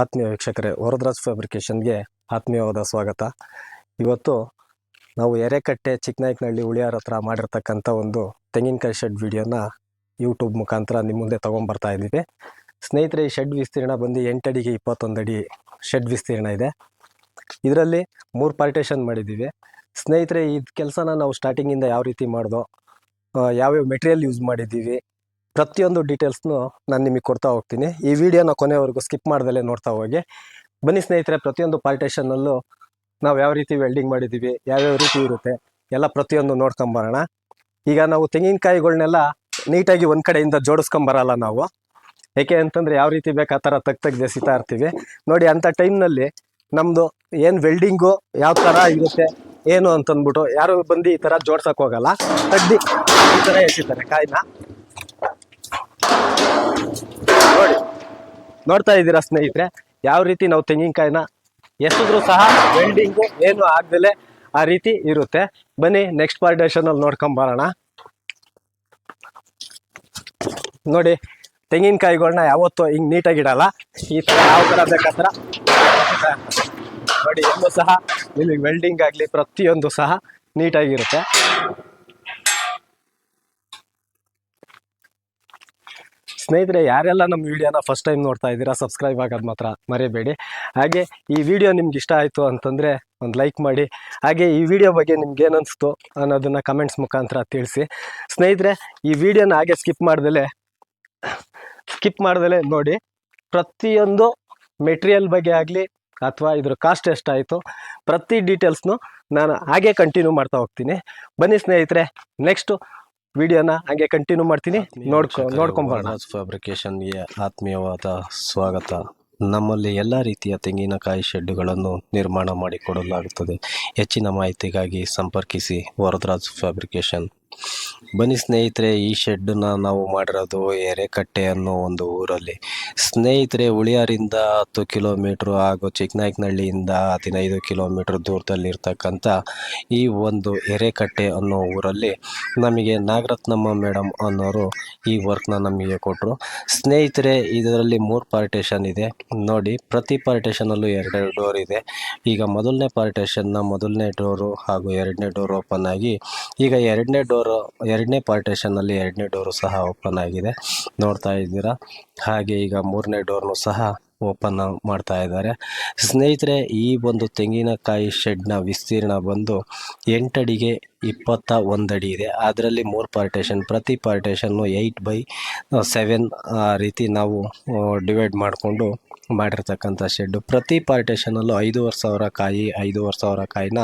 ಆತ್ಮೀಯ ವೀಕ್ಷಕರೇ, ವರದರಾಜ್ ಫ್ಯಾಬ್ರಿಕೇಶನ್ಗೆ ಆತ್ಮೀಯವಾದ ಸ್ವಾಗತ. ಇವತ್ತು ನಾವು ಎರೆಕಟ್ಟೆ ಚಿಕ್ಕನಾಯಕನಹಳ್ಳಿ ಉಳಿಯಾರ ಹತ್ರ ಮಾಡಿರ್ತಕ್ಕಂಥ ಒಂದು ತೆಂಗಿನಕಾಯಿ ಶೆಡ್ ವಿಡಿಯೋನ ಯೂಟ್ಯೂಬ್ ಮುಖಾಂತರ ನಿಮ್ಮ ಮುಂದೆ ತೊಗೊಂಬರ್ತಾ ಇದ್ದೀವಿ. ಸ್ನೇಹಿತರೆ, ಈ ಶೆಡ್ ವಿಸ್ತೀರ್ಣ ಬಂದು ಎಂಟಡಿಗೆ ಇಪ್ಪತ್ತೊಂದು ಅಡಿ ಶೆಡ್ ವಿಸ್ತೀರ್ಣ ಇದೆ. ಇದರಲ್ಲಿ ಮೂರು ಪಾರ್ಟೇಷನ್ ಮಾಡಿದ್ದೀವಿ. ಸ್ನೇಹಿತರೆ, ಈ ಕೆಲಸನ ನಾವು ಸ್ಟಾರ್ಟಿಂಗಿಂದ ಯಾವ ರೀತಿ ಮಾಡಿದೋ ಯಾವ್ಯಾವ ಮೆಟೀರಿಯಲ್ ಯೂಸ್ ಮಾಡಿದ್ದೀವಿ ಪ್ರತಿಯೊಂದು ಡೀಟೇಲ್ಸ್ನು ನಾನು ನಿಮಗೆ ಕೊಡ್ತಾ ಹೋಗ್ತೀನಿ. ಈ ವಿಡಿಯೋನ ಕೊನೆವರೆಗೂ ಸ್ಕಿಪ್ ಮಾಡ್ದಲೇ ನೋಡ್ತಾ ಹೋಗಿ. ಬನ್ನಿ ಸ್ನೇಹಿತರೆ, ಪ್ರತಿಯೊಂದು ಪಾರ್ಟೇಷನಲ್ಲೂ ನಾವು ಯಾವ ರೀತಿ ವೆಲ್ಡಿಂಗ್ ಮಾಡಿದ್ದೀವಿ, ಯಾವ್ಯಾವ ರೀತಿ ಇರುತ್ತೆ, ಎಲ್ಲ ಪ್ರತಿಯೊಂದು ನೋಡ್ಕೊಂಬರೋಣ ಈಗ ನಾವು ತೆಂಗಿನಕಾಯಿಗಳನ್ನೆಲ್ಲ ನೀಟಾಗಿ ಒಂದು ಕಡೆಯಿಂದ ಜೋಡಿಸ್ಕೊಂಬರಲ್ಲ ನಾವು. ಏಕೆ ಅಂತಂದರೆ ಯಾವ ರೀತಿ ಬೇಕು ಆ ಥರ ತಗ್ ತೆಗ್ದು ಎಸಿತಾ ಇರ್ತೀವಿ. ನೋಡಿ ಅಂಥ ಟೈಮ್ನಲ್ಲಿ ನಮ್ಮದು ಏನು ವೆಲ್ಡಿಂಗು ಯಾವ ಥರ ಇರುತ್ತೆ, ಏನು ಅಂತಂದ್ಬಿಟ್ಟು ಯಾರು ಬಂದು ಈ ಥರ ಜೋಡ್ಸಕ್ಕೆ ಹೋಗಲ್ಲ. ತೆಗ್ದು ಈ ಥರ ಎಸಿತಾರೆ ಕಾಯಿನ. ನೋಡ್ತಾ ಇದ್ದೀರಾ ಸ್ನೇಹಿತರೆ? ಯಾವ ರೀತಿ ನಾವು ತೆಂಗಿನಕಾಯಿನ ಎಸಿದ್ರು ಸಹ ವೆಲ್ಡಿಂಗು ಏನು ಆಗ್ದಲೆ ಆ ರೀತಿ ಇರುತ್ತೆ. ಬನ್ನಿ ನೆಕ್ಸ್ಟ್ ಪಾರ್ಟೇಷನ್ ಅಲ್ಲಿ ನೋಡ್ಕೊಂಬರೋಣ ನೋಡಿ ತೆಂಗಿನಕಾಯಿಗಳನ್ನ ಯಾವತ್ತೂ ಹಿಂಗೆ ನೀಟಾಗಿ ಇಡಲ್ಲ ಈ ತರ ಯಾವ ಥರ ಬೇಕಾದ್ರ ನೋಡಿ, ಎಲ್ಲೂ ಸಹ ನಿಮಗೆ ವೆಲ್ಡಿಂಗ್ ಆಗಲಿ ಪ್ರತಿಯೊಂದು ಸಹ ನೀಟಾಗಿರುತ್ತೆ ಸ್ನೇಹಿತರೆ, ಯಾರೆಲ್ಲ ನಮ್ಮ ವಿಡಿಯೋನ ಫಸ್ಟ್ ಟೈಮ್ ನೋಡ್ತಾ ಇದ್ದೀರಾ ಸಬ್ಸ್ಕ್ರೈಬ್ ಆಗೋದು ಮಾತ್ರ ಮರೆಯಬೇಡಿ ಹಾಗೆ ಈ ವಿಡಿಯೋ ನಿಮ್ಗೆ ಇಷ್ಟ ಆಯಿತು ಅಂತಂದರೆ ಒಂದು ಲೈಕ್ ಮಾಡಿ. ಹಾಗೆ ಈ ವಿಡಿಯೋ ಬಗ್ಗೆ ನಿಮ್ಗೆ ಅನಿಸ್ತು ಅನ್ನೋದನ್ನು ಕಮೆಂಟ್ಸ್ ಮುಖಾಂತರ ತಿಳಿಸಿ. ಸ್ನೇಹಿತರೆ, ಈ ವಿಡಿಯೋನ ಹಾಗೆ ಸ್ಕಿಪ್ ಮಾಡ್ದಲೇ ಸ್ಕಿಪ್ ಮಾಡ್ದಲೇ ನೋಡಿ, ಪ್ರತಿಯೊಂದು ಮೆಟೀರಿಯಲ್ ಬಗ್ಗೆ ಆಗಲಿ ಅಥವಾ ಇದ್ರ ಕಾಸ್ಟ್ ಎಷ್ಟಾಯಿತು ಪ್ರತಿ ಡೀಟೇಲ್ಸ್ನು ನಾನು ಹಾಗೆ ಕಂಟಿನ್ಯೂ ಮಾಡ್ತಾ ಹೋಗ್ತೀನಿ. ಬನ್ನಿ ಸ್ನೇಹಿತರೆ ನೆಕ್ಸ್ಟು ವಿಡಿಯೋನ ಹಾಗೆ ಕಂಟಿನ್ಯೂ ಮಾಡ್ತೀನಿ. ನೋಡ್ಕೊ ನೋಡ್ಕೊಂಬರೋಣ ಫ್ಯಾಬ್ರಿಕೇಶನ್ಗೆ ಆತ್ಮೀಯವಾದ ಸ್ವಾಗತ. ನಮ್ಮಲ್ಲಿ ಎಲ್ಲ ರೀತಿಯ ತೆಂಗಿನಕಾಯಿ ಶೆಡ್ಡುಗಳನ್ನು ನಿರ್ಮಾಣ ಮಾಡಿಕೊಡಲಾಗುತ್ತದೆ. ಹೆಚ್ಚಿನ ಮಾಹಿತಿಗಾಗಿ ಸಂಪರ್ಕಿಸಿ ವರದರಾಜ್ ಫ್ಯಾಬ್ರಿಕೇಶನ್ ಬನ್ನಿ ಸ್ನೇಹಿತರೆ, ಈ ಶೆಡ್ಡನ್ನ ನಾವು ಮಾಡಿರೋದು ಎರೆಕಟ್ಟೆ ಅನ್ನೋ ಒಂದು ಊರಲ್ಲಿ. ಸ್ನೇಹಿತರೆ ಉಳಿಯಾರಿಂದ ಹತ್ತು ಕಿಲೋಮೀಟ್ರು ಹಾಗೂ ಚಿಕ್ಕನಾಯಕನಹಳ್ಳಿಯಿಂದ ಹದಿನೈದು ಕಿಲೋಮೀಟ್ರ್ ದೂರದಲ್ಲಿರ್ತಕ್ಕಂಥ ಈ ಒಂದು ಎರೆಕಟ್ಟೆ ಅನ್ನೋ ಊರಲ್ಲಿ ನಮಗೆ ನಾಗರತ್ನಮ್ಮ ಮೇಡಮ್ ಅನ್ನೋರು ಈ ವರ್ಕ್ನ ನಮಗೆ ಕೊಟ್ಟರು ಸ್ನೇಹಿತರೆ, ಇದರಲ್ಲಿ ಮೂರು ಪಾರ್ಟೇಷನ್ ಇದೆ. ನೋಡಿ, ಪ್ರತಿ ಪಾರ್ಟೇಷನಲ್ಲೂ ಎರಡೆರಡು ಡೋರ್ ಇದೆ. ಈಗ ಮೊದಲನೇ ಪಾರ್ಟೇಷನ್ನ ಮೊದಲನೇ ಡೋರು ಹಾಗೂ ಎರಡನೇ ಡೋರ್ ಓಪನ್ ಆಗಿ ಈಗ ಎರಡನೇ ಡೋರ್ ಎರಡನೇ ಪಾರ್ಟೇಷನಲ್ಲಿ ಎರಡನೇ ಡೋರು ಸಹ ಓಪನ್ ಆಗಿದೆ. ನೋಡ್ತಾ ಇದ್ದೀರಾ? ಹಾಗೆ ಈಗ ಮೂರನೇ ಡೋರ್ನು ಸಹ ಓಪನ್ ಮಾಡ್ತಾ ಇದ್ದಾರೆ. ಸ್ನೇಹಿತರೆ, ಈ ಒಂದು ತೆಂಗಿನಕಾಯಿ ಶೆಡ್ನ ವಿಸ್ತೀರ್ಣ ಬಂದು ಎಂಟಡಿಗೆ ಇಪ್ಪತ್ತ ಒಂದಡಿ ಇದೆ. ಅದರಲ್ಲಿ ಮೂರು ಪಾರ್ಟೇಷನ್, ಪ್ರತಿ ಪಾರ್ಟೇಷನ್ನು ಏಯ್ಟ್ ಬೈ ಸೆವೆನ್ ರೀತಿ ನಾವು ಡಿವೈಡ್ ಮಾಡಿಕೊಂಡು ಮಾಡಿರ್ತಕ್ಕಂಥ ಶೆಡ್ಡು. ಪ್ರತಿ ಪಾರ್ಟೇಷನಲ್ಲೂ ಐದೂವರೆ ಸಾವಿರ ಕಾಯಿ, ಐದೂವರೆ ಸಾವಿರ ಕಾಯಿನ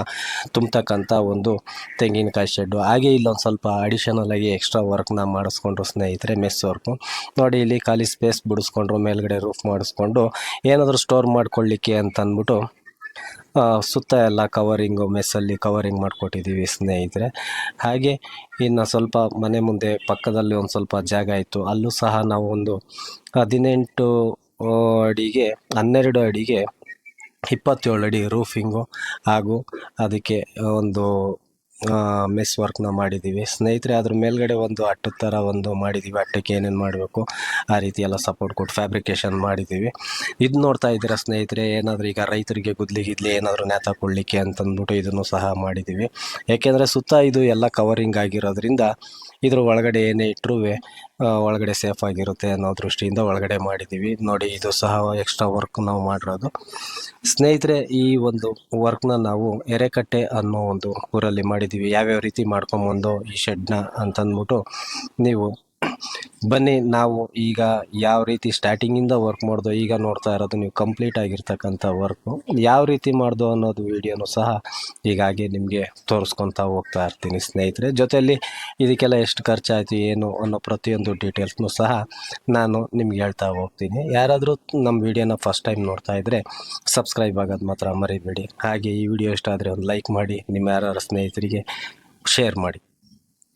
ತುಂಬತಕ್ಕಂಥ ಒಂದು ತೆಂಗಿನಕಾಯಿ ಶೆಡ್ಡು. ಹಾಗೆ ಇಲ್ಲೊಂದು ಸ್ವಲ್ಪ ಅಡಿಷನಲ್ ಆಗಿ ಎಕ್ಸ್ಟ್ರಾ ವರ್ಕ್ನ ಮಾಡಿಸ್ಕೊಂಡ್ರು ಸ್ನೇಹಿತರೆ ಮೆಸ್ ವರ್ಕು ನೋಡಿ, ಇಲ್ಲಿ ಖಾಲಿ ಸ್ಪೇಸ್ ಬಿಡಿಸ್ಕೊಂಡ್ರು, ಮೇಲ್ಗಡೆ ರೂಫ್ ಮಾಡಿಸ್ಕೊಂಡು ಏನಾದರೂ ಸ್ಟೋರ್ ಮಾಡ್ಕೊಳ್ಳಿಕ್ಕೆ ಅಂತ ಅಂದ್ಬಿಟ್ಟು ಸುತ್ತ ಎಲ್ಲ ಕವರಿಂಗು ಮೆಸ್ಸಲ್ಲಿ ಕವರಿಂಗ್ ಮಾಡಿಕೊಟ್ಟಿದ್ದೀವಿ ಸ್ನೇಹಿತರೆ. ಹಾಗೆ ಇನ್ನು ಸ್ವಲ್ಪ ಮನೆ ಮುಂದೆ ಪಕ್ಕದಲ್ಲಿ ಒಂದು ಸ್ವಲ್ಪ ಜಾಗ ಇತ್ತು. ಅಲ್ಲೂ ಸಹ ನಾವು ಒಂದು ಹದಿನೆಂಟು ಅಡಿಗೆ, ಹನ್ನೆರಡು ಅಡಿಗೆ, ಇಪ್ಪತ್ತೇಳು ಅಡಿ ರೂಫಿಂಗು ಹಾಗೂ ಅದಕ್ಕೆ ಒಂದು ಮೆಸ್ ವರ್ಕ್ನ ಮಾಡಿದ್ದೀವಿ ಸ್ನೇಹಿತರೆ, ಅದ್ರ ಮೇಲ್ಗಡೆ ಒಂದು ಅಟ್ಟದ ಥರ ಒಂದು ಮಾಡಿದ್ದೀವಿ ಅಟ್ಟಕ್ಕೆ ಏನೇನು ಮಾಡಬೇಕು, ಆ ರೀತಿ ಎಲ್ಲ ಸಪೋರ್ಟ್ ಕೊಟ್ಟು ಫ್ಯಾಬ್ರಿಕೇಶನ್ ಮಾಡಿದ್ದೀವಿ ಇದು ನೋಡ್ತಾ ಇದ್ದೀರಾ ಸ್ನೇಹಿತರೆ, ಏನಾದರೂ ಈಗ ರೈತರಿಗೆ ಗುದ್ಲಿ ಗಿದ್ಲಿ ಏನಾದರೂ ನೇತಾಕೊಳ್ಳಿಕ್ಕೆ ಅಂತಂದ್ಬಿಟ್ಟು ಇದನ್ನು ಸಹ ಮಾಡಿದ್ದೀವಿ ಯಾಕೆಂದರೆ ಸುತ್ತ ಇದು ಎಲ್ಲ ಕವರಿಂಗ್ ಆಗಿರೋದ್ರಿಂದ ಇದ್ರ ಒಳಗಡೆ ಏನೇ ಇಟ್ಟರೂ ಒಳಗಡೆ ಸೇಫ್ ಆಗಿರುತ್ತೆ ಅನ್ನೋ ದೃಷ್ಟಿಯಿಂದ ಒಳಗಡೆ ಮಾಡಿದ್ದೀವಿ. ನೋಡಿ, ಇದು ಸಹ ಎಕ್ಸ್ಟ್ರಾ ವರ್ಕ್ ನಾವು ಮಾಡಿರೋದು. ಸ್ನೇಹಿತರೆ, ಈ ಒಂದು ವರ್ಕ್ನ ನಾವು ಎರೆಕಟ್ಟೆ ಅನ್ನೋ ಒಂದು ಊರಲ್ಲಿ ಮಾಡಿದ್ದೀವಿ. ಯಾವ್ಯಾವ ರೀತಿ ಮಾಡ್ಕೊಂಬಂದು ಈ ಶೆಡ್ನ ಅಂತಂದ್ಬಿಟ್ಟು ನೀವು ಬನ್ನಿ, ನಾವು ಈಗ ಯಾವ ರೀತಿ ಸ್ಟಾರ್ಟಿಂಗಿಂದ ವರ್ಕ್ ಮಾಡ್ದೋ, ಈಗ ನೋಡ್ತಾ ಇರೋದು ನೀವು ಕಂಪ್ಲೀಟ್ ಆಗಿರ್ತಕ್ಕಂಥ ವರ್ಕು ಯಾವ ರೀತಿ ಮಾಡ್ದೋ ಅನ್ನೋದು ವಿಡಿಯೋನು ಸಹ ಹೀಗಾಗಿ ನಿಮಗೆ ತೋರಿಸ್ಕೊತಾ ಹೋಗ್ತಾ ಇರ್ತೀನಿ ಸ್ನೇಹಿತರೆ. ಜೊತೆಯಲ್ಲಿ ಇದಕ್ಕೆಲ್ಲ ಎಷ್ಟು ಖರ್ಚಾಯಿತು, ಏನು ಅನ್ನೋ ಪ್ರತಿಯೊಂದು ಡೀಟೇಲ್ಸ್ನು ಸಹ ನಾನು ನಿಮ್ಗೆ ಹೇಳ್ತಾ ಹೋಗ್ತೀನಿ. ಯಾರಾದರೂ ನಮ್ಮ ವಿಡಿಯೋನ ಫಸ್ಟ್ ಟೈಮ್ ನೋಡ್ತಾ ಇದ್ದರೆ ಸಬ್ಸ್ಕ್ರೈಬ್ ಆಗೋದು ಮಾತ್ರ ಮರಿಬೇಡಿ. ಹಾಗೆ ಈ ವಿಡಿಯೋ ಇಷ್ಟ ಆದರೆ ಒಂದು ಲೈಕ್ ಮಾಡಿ, ನಿಮ್ಮ ಯಾರು ಸ್ನೇಹಿತರಿಗೆ ಶೇರ್ ಮಾಡಿ.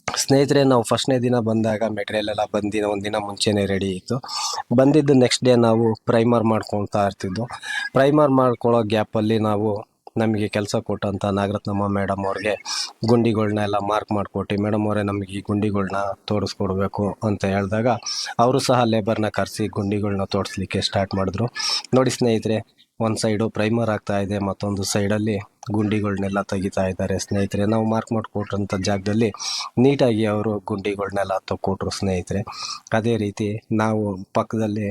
ಸ್ನೇಹಿತರೆ, ನಾವು ಫಸ್ಟ್ನೇ ದಿನ ಬಂದಾಗ ಮೆಟೀರಿಯಲ್ ಎಲ್ಲ ಬಂದಿನ ದಿನ ಮುಂಚೆನೇ ರೆಡಿ ಇತ್ತು. ಬಂದಿದ್ದು ನೆಕ್ಸ್ಟ್ ಡೇ ನಾವು ಪ್ರೈಮರ್ ಮಾಡ್ಕೊಳ್ತಾ ಇರ್ತಿದ್ದು ಪ್ರೈಮರ್ ಮಾಡ್ಕೊಳ್ಳೋ ಗ್ಯಾಪಲ್ಲಿ ನಾವು ನಮಗೆ ಕೆಲಸ ಕೊಟ್ಟಂಥ ನಾಗರತ್ನಮ್ಮ ಮೇಡಮ್ ಅವ್ರಿಗೆ ಗುಂಡಿಗಳ್ನೆಲ್ಲ ಮಾರ್ಕ್ ಮಾಡಿಕೊಟ್ಟು ಮೇಡಮ್ ಅವರೇ, ನಮಗೆ ಈ ಗುಂಡಿಗಳನ್ನ ತೋರಿಸ್ಕೊಡ್ಬೇಕು ಅಂತ ಹೇಳಿದಾಗ, ಅವರು ಸಹ ಲೇಬರ್ನ ಕರೆಸಿ ಗುಂಡಿಗಳನ್ನ ತೋರಿಸ್ಲಿಕ್ಕೆ ಸ್ಟಾರ್ಟ್ ಮಾಡಿದ್ರು. ನೋಡಿ ಸ್ನೇಹಿತರೆ ಒಂದು ಸೈಡು ಪ್ರೈಮರ್ ಆಗ್ತಾ ಇದೆ, ಮತ್ತೊಂದು ಸೈಡಲ್ಲಿ ಗುಂಡಿಗಳನ್ನೆಲ್ಲ ತೆಗಿತಾ ಇದ್ದಾರೆ. ಸ್ನೇಹಿತರೆ, ನಾವು ಮಾರ್ಕ್ ಮಾಡಿಕೊಟ್ರಂಥ ಜಾಗದಲ್ಲಿ ನೀಟಾಗಿ ಅವರು ಗುಂಡಿಗಳನ್ನೆಲ್ಲ ತಕ್ಕೊಟ್ರು ಸ್ನೇಹಿತರೆ. ಅದೇ ರೀತಿ ನಾವು ಪಕ್ಕದಲ್ಲಿ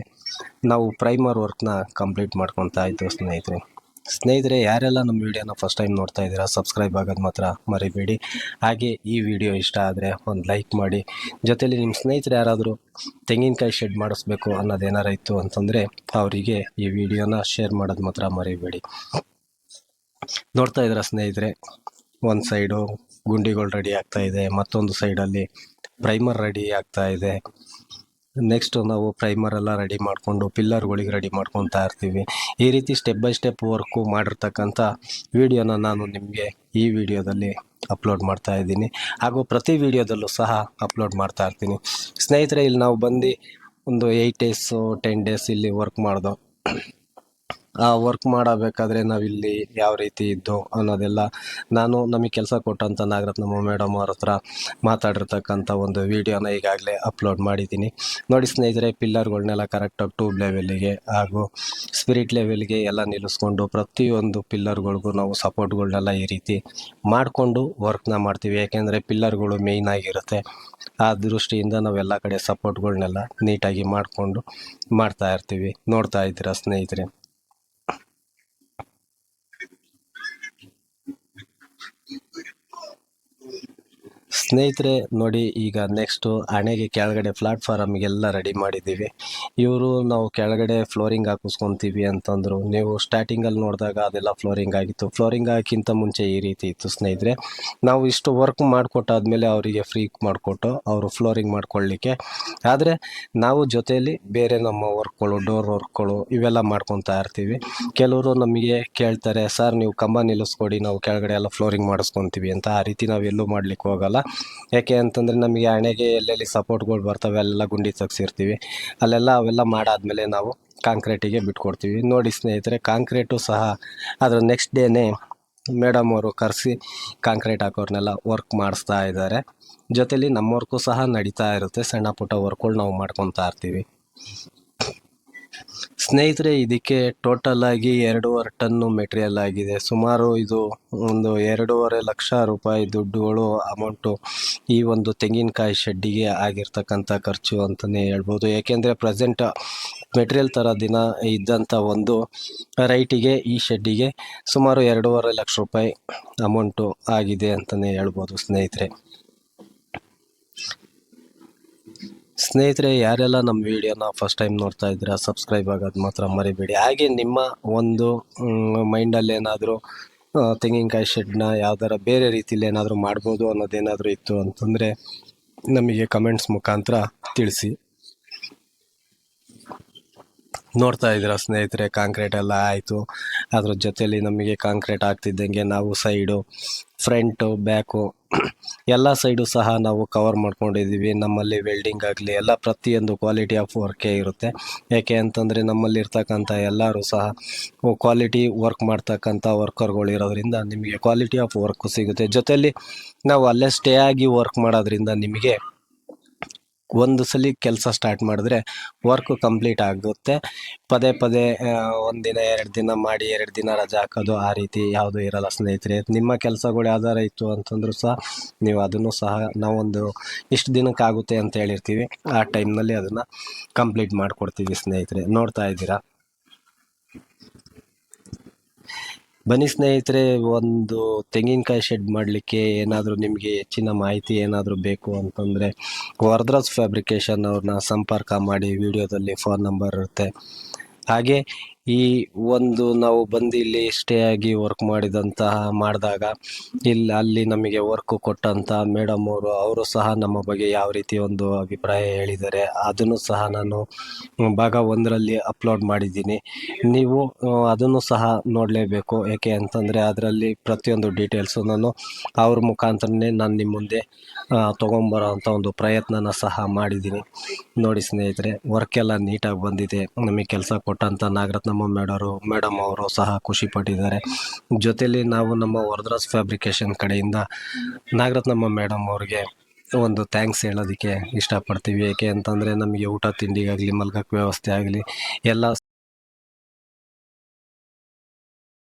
ನಾವು ಪ್ರೈಮರ್ ವರ್ಕ್ನ ಕಂಪ್ಲೀಟ್ ಮಾಡ್ಕೊತಾ ಇದ್ದೆವು ಸ್ನೇಹಿತರೆ. ಸ್ನೇಹಿತರೆ, ಯಾರೆಲ್ಲ ನಮ್ಮ ವಿಡಿಯೋನ ಫಸ್ಟ್ ಟೈಮ್ ನೋಡ್ತಾ ಇದ್ದೀರಾ ಸಬ್ಸ್ಕ್ರೈಬ್ ಆಗೋದು ಮಾತ್ರ ಮರಿಬೇಡಿ. ಹಾಗೆ ಈ ವಿಡಿಯೋ ಇಷ್ಟ ಆದರೆ ಒಂದು ಲೈಕ್ ಮಾಡಿ. ಜೊತೇಲಿ ನಿಮ್ಮ ಸ್ನೇಹಿತರು ಯಾರಾದರೂ ತೆಂಗಿನಕಾಯಿ ಶೆಡ್ ಮಾಡಿಸ್ಬೇಕು ಅನ್ನೋದೇನಾರ ಇತ್ತು ಅಂತಂದರೆ, ಅವರಿಗೆ ಈ ವಿಡಿಯೋನ ಶೇರ್ ಮಾಡೋದು ಮಾತ್ರ ಮರಿಬೇಡಿ. ನೋಡ್ತಾ ಇದ್ದೀರಾ ಸ್ನೇಹಿತರೆ, ಒಂದು ಸೈಡು ಗುಂಡಿಗಳು ರೆಡಿ ಆಗ್ತಾ ಇದೆ, ಮತ್ತೊಂದು ಸೈಡಲ್ಲಿ ಪ್ರೈಮರ್ ರೆಡಿ ಆಗ್ತಾ ಇದೆ. ನೆಕ್ಸ್ಟ್ ನಾವು ಪ್ರೈಮರ್ ಎಲ್ಲ ರೆಡಿ ಮಾಡಿಕೊಂಡು ಪಿಲ್ಲರ್ಗಳಿಗೆ ರೆಡಿ ಮಾಡ್ಕೊತಾ ಇರ್ತೀವಿ. ಈ ರೀತಿ ಸ್ಟೆಪ್ ಬೈ ಸ್ಟೆಪ್ ವರ್ಕು ಮಾಡಿರ್ತಕ್ಕಂಥ ವಿಡಿಯೋನ ನಾನು ನಿಮಗೆ ಈ ವಿಡಿಯೋದಲ್ಲಿ ಅಪ್ಲೋಡ್ ಮಾಡ್ತಾ ಇದ್ದೀನಿ. ಹಾಗೂ ಪ್ರತಿ ವಿಡಿಯೋದಲ್ಲೂ ಸಹ ಅಪ್ಲೋಡ್ ಮಾಡ್ತಾ ಇರ್ತೀನಿ. ಸ್ನೇಹಿತರೆ, ಇಲ್ಲಿ ನಾವು ಬಂದು ಒಂದು ಏಯ್ಟ್ ಡೇಸು ಟೆನ್ ಡೇಸ್ ಇಲ್ಲಿ ವರ್ಕ್ ಮಾಡ್ದೋ ವರ್ಕ್ ಮಾಡಬೇಕಾದ್ರೆ ನಾವಿಲ್ಲಿ ಯಾವ ರೀತಿ ಇದ್ದು ಅನ್ನೋದೆಲ್ಲ ನಾನು ನಮಗೆ ಕೆಲಸ ಕೊಟ್ಟಂಥ ನಾಗರತ್ನಮ್ಮ ಮೇಡಮ್ ಅವ್ರ ಹತ್ರ ಮಾತಾಡಿರ್ತಕ್ಕಂಥ ಒಂದು ವಿಡಿಯೋನ ಈಗಾಗಲೇ ಅಪ್ಲೋಡ್ ಮಾಡಿದ್ದೀನಿ. ನೋಡಿ ಸ್ನೇಹಿತರೆ ಪಿಲ್ಲರ್ಗಳನ್ನೆಲ್ಲ ಕರೆಕ್ಟಾಗಿ ಟ್ಯೂಬ್ ಲೆವೆಲ್ಗೆ ಹಾಗೂ ಸ್ಪಿರಿಟ್ ಲೆವೆಲ್ಗೆ ಎಲ್ಲ ನಿಲ್ಲಿಸ್ಕೊಂಡು ಪ್ರತಿಯೊಂದು ಪಿಲ್ಲರ್ಗಳಿಗೂ ನಾವು ಸಪೋರ್ಟ್ಗಳನ್ನೆಲ್ಲ ಈ ರೀತಿ ಮಾಡಿಕೊಂಡು ವರ್ಕ್ನ ಮಾಡ್ತೀವಿ. ಯಾಕೆಂದರೆ ಪಿಲ್ಲರ್ಗಳು ಮೇಯ್ನ್ ಆಗಿರುತ್ತೆ. ಆ ದೃಷ್ಟಿಯಿಂದ ನಾವೆಲ್ಲ ಕಡೆ ಸಪೋರ್ಟ್ಗಳನ್ನೆಲ್ಲ ನೀಟಾಗಿ ಮಾಡಿಕೊಂಡು ಮಾಡ್ತಾ ಇರ್ತೀವಿ. ನೋಡ್ತಾ ಇದ್ದೀರಾ ಸ್ನೇಹಿತರೆ? ಸ್ನೇಹಿತರೆ ನೋಡಿ ಈಗ ನೆಕ್ಸ್ಟು ಹಣೆಗೆ ಕೆಳಗಡೆ ಪ್ಲಾಟ್ಫಾರಮ್ಗೆಲ್ಲ ರೆಡಿ ಮಾಡಿದ್ದೀವಿ. ಇವರು ನಾವು ಕೆಳಗಡೆ ಫ್ಲೋರಿಂಗ್ ಹಾಕಿಸ್ಕೊತೀವಿ ಅಂತಂದರು. ನೀವು ಸ್ಟಾರ್ಟಿಂಗಲ್ಲಿ ನೋಡಿದಾಗ ಅದೆಲ್ಲ ಫ್ಲೋರಿಂಗ್ ಆಗಿತ್ತು. ಫ್ಲೋರಿಂಗ್ ಹಾಕಿಂತ ಮುಂಚೆ ಈ ರೀತಿ ಇತ್ತು ಸ್ನೇಹಿತರೆ. ನಾವು ಇಷ್ಟು ವರ್ಕ್ ಮಾಡಿಕೊಟ್ಟಾದ್ಮೇಲೆ ಅವರಿಗೆ ಫ್ರೀ ಮಾಡಿಕೊಟ್ಟು ಅವರು ಫ್ಲೋರಿಂಗ್ ಮಾಡ್ಕೊಳ್ಳಿಕ್ಕೆ ಆದರೆ ನಾವು ಜೊತೆಯಲ್ಲಿ ಬೇರೆ ನಮ್ಮ ವರ್ಕ್ಗಳು ಡೋರ್ ವರ್ಕ್ಗಳು ಇವೆಲ್ಲ ಮಾಡ್ಕೊತಾ ಇರ್ತೀವಿ. ಕೆಲವರು ನಮಗೆ ಕೇಳ್ತಾರೆ, ಸರ್, ನೀವು ಕಂಬ ನಿಲ್ಲಿಸ್ಕೊಡಿ, ನಾವು ಕೆಳಗಡೆ ಎಲ್ಲ ಫ್ಲೋರಿಂಗ್ ಮಾಡಿಸ್ಕೊತೀವಿ ಅಂತ. ಆ ರೀತಿ ನಾವು ಎಲ್ಲೂ ಮಾಡ್ಲಿಕ್ಕೆ ಹೋಗಲ್ಲ. ಯಾಕೆ ಅಂತಂದರೆ ನಮಗೆ ಹಣೆಗೆ ಎಲ್ಲೆಲ್ಲಿ ಸಪೋರ್ಟ್ಗಳು ಬರ್ತವೆ, ಅಲ್ಲೆಲ್ಲ ಗುಂಡಿ ತಗ್ಸಿರ್ತೀವಿ. ಅಲ್ಲೆಲ್ಲ ಅವೆಲ್ಲ ಮಾಡಾದಮೇಲೆ ನಾವು ಕಾಂಕ್ರೀಟಿಗೆ ಬಿಟ್ಕೊಡ್ತೀವಿ. ನೋಡಿ ಸ್ನೇಹಿತರೆ, ಕಾಂಕ್ರೀಟು ಸಹ ಅದರ ನೆಕ್ಸ್ಟ್ ಡೇನೇ ಮೇಡಮ್ ಅವರು ಕರೆಸಿ ಕಾಂಕ್ರೀಟ್ ಹಾಕೋರ್ನೆಲ್ಲ ವರ್ಕ್ ಮಾಡಿಸ್ತಾ ಇದ್ದಾರೆ. ಜೊತೆಲಿ ನಮ್ಮ ವರ್ಕು ಸಹ ನಡೀತಾ ಇರುತ್ತೆ. ಸಣ್ಣ ಪುಟ್ಟ ವರ್ಕ್ಗಳು ನಾವು ಮಾಡ್ಕೊತಾ ಇರ್ತೀವಿ. ಸ್ನೇಹಿತರೆ, ಇದಕ್ಕೆ ಟೋಟಲ್ ಆಗಿ ಎರಡೂವರೆ ಟನ್ನು ಮೆಟೀರಿಯಲ್ ಆಗಿದೆ. ಸುಮಾರು ಇದು ಒಂದು ಎರಡೂವರೆ ಲಕ್ಷ ರೂಪಾಯಿ ದುಡ್ಡುಗಳು ಅಮೌಂಟು ಈ ಒಂದು ತೆಂಗಿನಕಾಯಿ ಶೆಡ್ಡಿಗೆ ಆಗಿರ್ತಕ್ಕಂಥ ಖರ್ಚು ಅಂತಲೇ ಹೇಳ್ಬೋದು. ಏಕೆಂದರೆ ಪ್ರೆಸೆಂಟ್ ಮೆಟೀರಿಯಲ್ ಥರ ದಿನ ಇದ್ದಂಥ ಒಂದು ರೈಟಿಗೆ, ಈ ಶೆಡ್ಡಿಗೆ ಸುಮಾರು ಎರಡೂವರೆ ಲಕ್ಷ ರೂಪಾಯಿ ಅಮೌಂಟು ಆಗಿದೆ ಅಂತಲೇ ಹೇಳ್ಬೋದು ಸ್ನೇಹಿತರೆ. ಸ್ನೇಹಿತರೆ, ಯಾರೆಲ್ಲ ನಮ್ಮ ವಿಡಿಯೋನ ಫಸ್ಟ್ ಟೈಮ್ ನೋಡ್ತಾ ಇದ್ದೀರಾ ಸಬ್ಸ್ಕ್ರೈಬ್ ಆಗೋದು ಮಾತ್ರ ಮರಿಬೇಡಿ. ಹಾಗೆ ನಿಮ್ಮ ಒಂದು ಮೈಂಡಲ್ಲಿ ಏನಾದರೂ ತೆಂಗಿನಕಾಯಿ ಶೆಡ್ನ ಯಾವ್ದಾರ ಬೇರೆ ರೀತಿಲಿ ಏನಾದರೂ ಮಾಡ್ಬೋದು ಅನ್ನೋದೇನಾದರೂ ಇತ್ತು ಅಂತಂದರೆ, ನಮಗೆ ಕಮೆಂಟ್ಸ್ ಮುಖಾಂತರ ತಿಳಿಸಿ. ನೋಡ್ತಾ ಇದ್ದೀರಾ ಸ್ನೇಹಿತರೆ ಕಾಂಕ್ರೀಟ್ ಎಲ್ಲ ಆಯಿತು. ಅದ್ರ ಜೊತೆಯಲ್ಲಿ ನಮಗೆ ಕಾಂಕ್ರೀಟ್ ಆಗ್ತಿದ್ದಂಗೆ ನಾವು ಸೈಡು ಫ್ರಂಟು ಬ್ಯಾಕು ಎಲ್ಲ ಸೈಡು ಸಹ ನಾವು ಕವರ್ ಮಾಡ್ಕೊಂಡಿದ್ದೀವಿ. ನಮ್ಮಲ್ಲಿ ವೆಲ್ಡಿಂಗ್ ಆಗಲಿ, ಎಲ್ಲ ಪ್ರತಿಯೊಂದು ಕ್ವಾಲಿಟಿ ಆಫ್ ವರ್ಕೇ ಇರುತ್ತೆ. ಯಾಕೆ ಅಂತಂದರೆ ನಮ್ಮಲ್ಲಿ ಇರ್ತಕ್ಕಂಥ ಎಲ್ಲರೂ ಸಹ ಕ್ವಾಲಿಟಿ ವರ್ಕ್ ಮಾಡ್ತಕ್ಕಂಥ ವರ್ಕರ್ಗಳು ಇರೋದ್ರಿಂದ ನಿಮಗೆ ಕ್ವಾಲಿಟಿ ಆಫ್ ವರ್ಕು ಸಿಗುತ್ತೆ. ಜೊತೆಯಲ್ಲಿ ನಾವು ಅಲ್ಲೇ ಸ್ಟೇ ಆಗಿ ವರ್ಕ್ ಮಾಡೋದ್ರಿಂದ ನಿಮಗೆ ಒಂದು ಸಲ ಕೆಲಸ ಸ್ಟಾರ್ಟ್ ಮಾಡಿದ್ರೆ ವರ್ಕ್ ಕಂಪ್ಲೀಟ್ ಆಗುತ್ತೆ. ಪದೇ ಪದೇ ಒಂದಿನ, ಎರಡು ದಿನ ಮಾಡಿ, ಎರಡು ದಿನ ರಜೆ ಹಾಕೋದು ಆ ರೀತಿ ಯಾವುದೂ ಇರಲ್ಲ ಸ್ನೇಹಿತರೆ. ನಿಮ್ಮ ಕೆಲಸಗಳು ಯಾವ್ದಾರು ಇತ್ತು ಅಂತಂದ್ರೂ ಸಹ ನೀವು ಅದನ್ನು ಸಹ ನಾವೊಂದು ಇಷ್ಟು ದಿನಕ್ಕೆ ಆಗುತ್ತೆ ಅಂತ ಹೇಳಿರ್ತೀವಿ. ಆ ಟೈಮ್ನಲ್ಲಿ ಅದನ್ನು ಕಂಪ್ಲೀಟ್ ಮಾಡಿಕೊಡ್ತೀವಿ ಸ್ನೇಹಿತರೆ. ನೋಡ್ತಾ ಇದ್ದೀರಾ? ಬನ್ನಿ ಸ್ನೇಹಿತರೆ, ಒಂದು ತೆಂಗಿನಕಾಯಿ ಶೆಡ್ ಮಾಡಲಿಕ್ಕೆ ಏನಾದರೂ ನಿಮಗೆ ಹೆಚ್ಚಿನ ಮಾಹಿತಿ ಏನಾದರೂ ಬೇಕು ಅಂತಂದರೆ ವರದ್ರಾಜ್ ಫ್ಯಾಬ್ರಿಕೇಶನ್ ಅವ್ರನ್ನ ಸಂಪರ್ಕ ಮಾಡಿ, ವಿಡಿಯೋದಲ್ಲಿ ಫೋನ್ ನಂಬರ್ ಇರುತ್ತೆ. ಹಾಗೆ ಈ ಒಂದು ನಾವು ಬಂದು ಇಲ್ಲಿ ಸ್ಟೇ ಆಗಿ ವರ್ಕ್ ಮಾಡಿದಂತಹ ಮಾಡಿದಾಗ ಇಲ್ಲಿ, ಅಲ್ಲಿ ನಮಗೆ ವರ್ಕ್ ಕೊಟ್ಟಂತ ಮೇಡಮ್ ಅವರು ಅವರು ಸಹ ನಮ್ಮ ಬಗ್ಗೆ ಯಾವ ರೀತಿ ಒಂದು ಅಭಿಪ್ರಾಯ ಹೇಳಿದ್ದಾರೆ, ಅದನ್ನು ಸಹ ನಾನು ಭಾಗ ಒಂದರಲ್ಲಿ ಅಪ್ಲೋಡ್ ಮಾಡಿದ್ದೀನಿ. ನೀವು ಅದನ್ನು ಸಹ ನೋಡಲೇಬೇಕು, ಏಕೆ ಅಂತಂದರೆ ಅದರಲ್ಲಿ ಪ್ರತಿಯೊಂದು ಡೀಟೇಲ್ಸು ನಾನು ಅವ್ರ ಮುಖಾಂತರನೇ ನಾನು ನಿಮ್ಮ ಮುಂದೆ ತೊಗೊಂಬರೋ ಅಂಥ ಒಂದು ಪ್ರಯತ್ನನ ಸಹ ಮಾಡಿದ್ದೀನಿ. ನೋಡಿ ಸ್ನೇಹಿತರೆ ವರ್ಕ್ ಎಲ್ಲ ನೀಟಾಗಿ ಬಂದಿದೆ, ನಮಗೆ ಕೆಲಸ ಕೊಟ್ಟಂಥ ನಾಗರತ್ನ ನಾಗರತ್ನಮ್ಮ ಮೇಡರು, ಮೇಡಮ್ ಅವರು ಸಹ ಖುಷಿ ಪಟ್ಟಿದ್ದಾರೆ. ಜೊತೆಲಿ ನಾವು ನಮ್ಮ ವರದರಾಜ್ ಫ್ಯಾಬ್ರಿಕೇಶನ್ ಕಡೆಯಿಂದ ನಾಗರತ್ನಮ್ಮ ಮೇಡಮ್ ಅವ್ರಿಗೆ ಒಂದು ಥ್ಯಾಂಕ್ಸ್ ಹೇಳೋದಕ್ಕೆ ಇಷ್ಟಪಡ್ತೀವಿ. ಏಕೆ ಅಂತಂದರೆ ನಮಗೆ ಊಟ, ತಿಂಡಿಗಾಗಲಿ, ಮಲ್ಗಕ್ಕೆ ವ್ಯವಸ್ಥೆ ಆಗಲಿ, ಎಲ್ಲ